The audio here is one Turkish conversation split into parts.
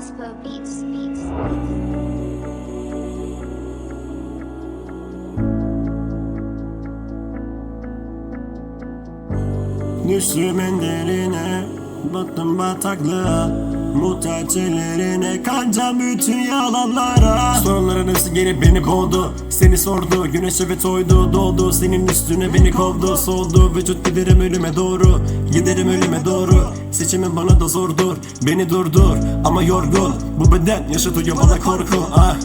Beats, beats. Düştüm derine Battım bataklığa Muhtaç ellerine Kancam bütün yalanlara. Sorunların hepsi gelip beni boğdu Seni sordu Güneş evet oydu Doğdu senin üstüne beni kovdu Soldu. Vücut giderim ölüme doğru Giderim ölüme doğru Seçimin bana da zordur Beni durdur. Ama yorgun Bu beden yaşatıyor bana korku ah.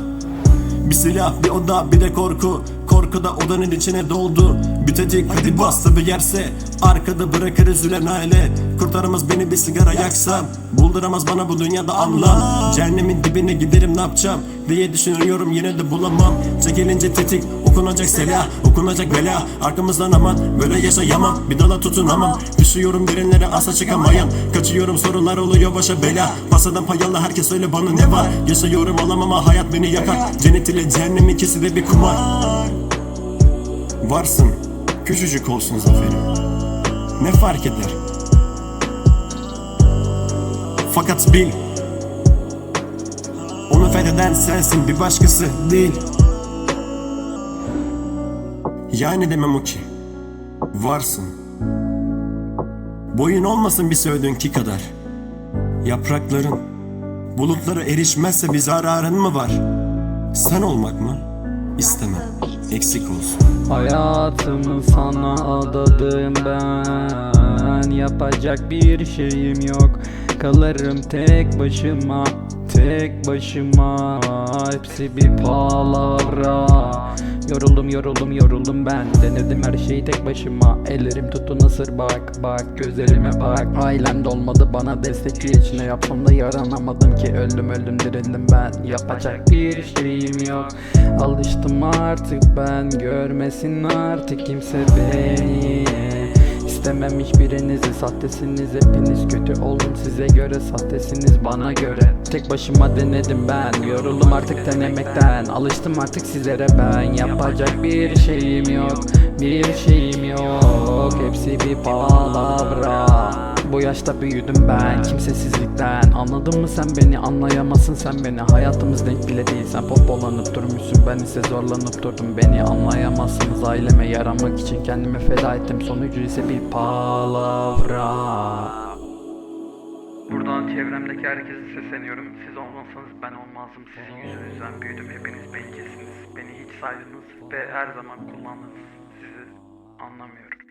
Bir silah, bir oda, bir de korku. Korku da odanın içine doldu. Bitecek hadi bastı bir yerse. Arkada bırakır üzülen aile. Kurtaramaz beni bir sigara yaksam. Bulduramaz bana bu dünyada anlam. Cehennemin dibine giderim ne yapacağım Diye düşünüyorum yine de bulamam. Çekilince tetik okunacak silah Okunacak bela arkamızdan aman Böyle yaşayamam. Bir dala tutunamam. Düşüyorum derinlere asla çıkamayan. Kaçıyorum sorunlar oluyor başa bela. Pasadan payalı herkes söyle bana ne var? Yaşıyorum alamam ama hayat beni yakar. Cennet ile cehennem ikisi de bir kumar. Varsın küçücük olsun zaferim. Ne fark eder? Fakat bil Onu fetheden sensin bir başkası değil Yani demem o ki Varsın. Boyun olmasın bir söylediğin kadar. Yaprakların Bulutlara erişmezse bir zararın mı var? Sen olmak mı? İstemem. Eksik olsun. Hayatımı sana adadım ben. Yapacak bir şeyim yok. Kalırım tek başıma Tek başıma Hepsi bir palavra Yoruldum yoruldum yoruldum ben. Denedim her şeyi tek başıma. Ellerim tuttu nasır bak bak. Gözlerime bak. Ailem de olmadı bana destekli içine yapsam da yaranamadım ki. Öldüm öldüm dirildim ben. Yapacak bir şeyim yok. Alıştım artık ben. Görmesin artık kimse beni İstemem hiçbirinizi sahtesiniz. Hepiniz kötü oldum size göre sahtesiniz bana göre. Tek başıma denedim ben yoruldum artık denemekten. Alıştım artık sizlere ben yapacak bir şeyim yok Bir şeyim yok. Hepsi bir palavra bu yaşta büyüdüm ben kimsesizlikten. Anladın mı sen beni? Anlayamazsın sen beni. Hayatımız denk bile değil. Sen popolanıp durmuşsun. Ben ise zorlanıp durdum. Beni anlayamazsınız. Aileme yaramak için kendimi feda ettim. Sonucu ise bir palavra. Buradan çevremdeki herkese sesleniyorum. Siz olmasanız ben olmazdım. Sizin yüzünüzden büyüdüm. Hepiniz bencilsiniz. Beni hiç saydınız ve her zaman kullandınız. Sizi anlamıyorum